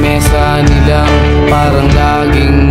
mesa nilang parang laging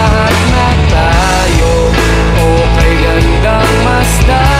lahat na tayo. Okay gandang mas tayo